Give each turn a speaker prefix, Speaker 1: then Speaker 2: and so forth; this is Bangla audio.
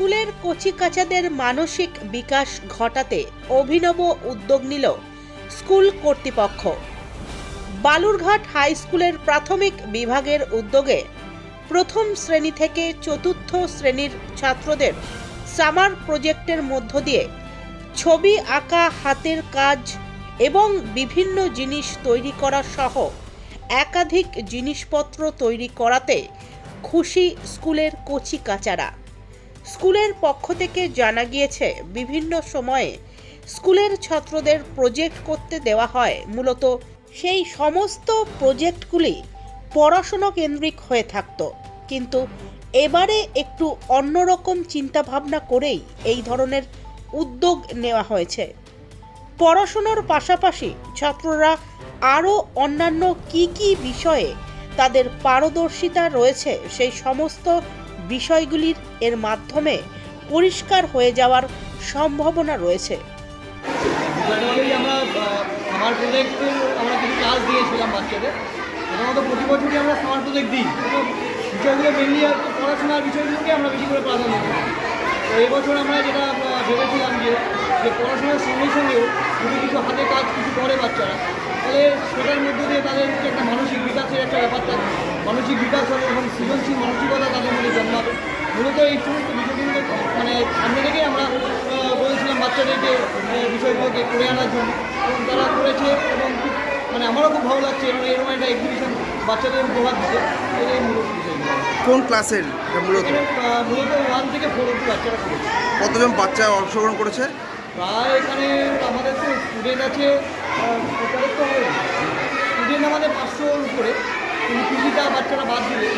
Speaker 1: স্কুলের কচিকাচাদের মানসিক বিকাশ ঘটাতে অভিনব উদ্যোগ নিল স্কুল কর্তৃপক্ষ। বালুরঘাট হাই স্কুলের প্রাথমিক বিভাগের উদ্যোগে প্রথম শ্রেণি থেকে চতুর্থ শ্রেণির ছাত্রদের সামার প্রজেক্টের মধ্য দিয়ে ছবি আঁকা, হাতের কাজ এবং বিভিন্ন জিনিস তৈরি করা সহ একাধিক জিনিসপত্র তৈরি করাতে খুশি স্কুলের কচি কাচারা স্কুলের পক্ষ থেকে জানা গিয়েছে, বিভিন্ন সময়ে স্কুলের ছাত্রদের প্রজেক্ট করতে দেওয়া হয়। মূলত সেই সমস্ত প্রজেক্টগুলি পড়াশুনো কেন্দ্রিক হয়ে থাকতো। কিন্তু এবারে একটু অন্যরকম চিন্তাভাবনা করেই এই ধরনের উদ্যোগ নেওয়া হয়েছে। পড়াশুনোর পাশাপাশি ছাত্ররা আরও অন্যান্য কি কি বিষয়ে তাদের পারদর্শিতা রয়েছে, সেই সমস্ত বিষয়গুলির এর মাধ্যমে পরিষ্কার হয়ে যাওয়ার সম্ভাবনা রয়েছে।
Speaker 2: আমরা আমরা কিছু ক্লাস দিয়েছিলাম বাচ্চাদের। প্রথমত প্রতি বছরই আমরা দিই। পড়াশোনার বিষয়গুলোকে আমরা বেশি করে প্রাধান্য তো এবছর আমরা যেটা ভেবেছিলাম যে যে পড়াশোনার সঙ্গে কিছু কাজ কিছু করে বাচ্চারা, তাহলে সেটার মধ্যে দিয়ে তাদের একটা মানসিক বিকাশের একটা ব্যাপারটা মানসিক বিকাশ হবে এবং সৃজনশীল মানসিকতা তাদের মূলত এই সমস্ত বিষয়গুলোকে মানে সামনে রেখে আমরা বলেছিলাম বাচ্চাদেরকে বিষয়গুলোকে করে আনার জন্য। এবং তারা করেছে এবং মানে আমারও খুব ভালো লাগছে এবং এরকম একটা এক্সিবিশন বাচ্চাদের উপহার দিচ্ছে এটাই মূলত বিষয়গুলো।
Speaker 3: কোন ক্লাসের মূলত?
Speaker 2: মূলত ওয়ান থেকে ফোর অব্দি বাচ্চারা করেছে।
Speaker 3: কতজন বাচ্চা অংশগ্রহণ করেছে?
Speaker 2: প্রায় এখানে আমাদের তো স্টুডেন্ট আছে স্টুডেন্ট আমাদের পাঁচশোর উপরে কিন্তু পিজিটা বাচ্চারা বাদ দিলে।